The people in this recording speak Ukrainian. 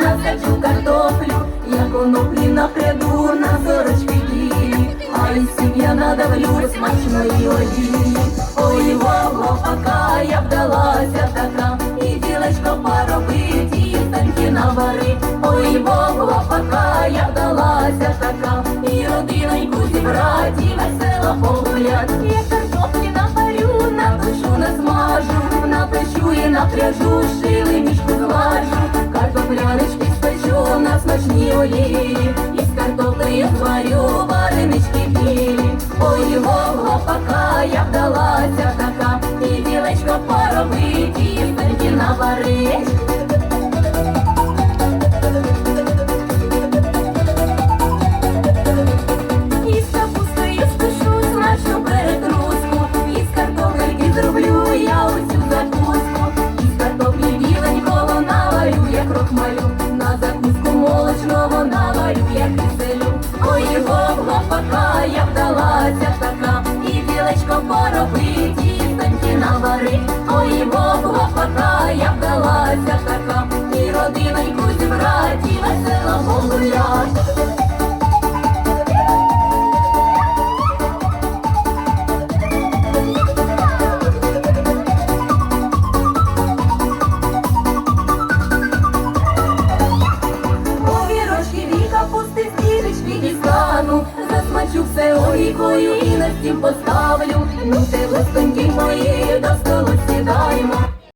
насаджу картоплю, я коноплі напряду на зорочки білі, а й сім'я надавлю смачної олії. Ой, вого, пока я вдалася така, і ділечко поробить, і станки навари. Ой, вого, пока я вдалася така, і родиноньку зібрать, і весело погулять. Я картоплі наварю, на душу насмажу, напишу і напряжу, шили мішку злажу, картоплянички спечу на смачній олії, із картоплею зварю поробить, і стеньки наварить. Із капустою спешу смачну перетруску, із картопельки зроблю я усю закуску, із картоплі біленького наварю, я крохмалю, на закуску молочного наварю, я киселю. Ой, гогло, пока я вдалася така, і білечко поробить, Бачу все олікою і на стім поставлю. Ну ти листоньки мої до столу сідаємо.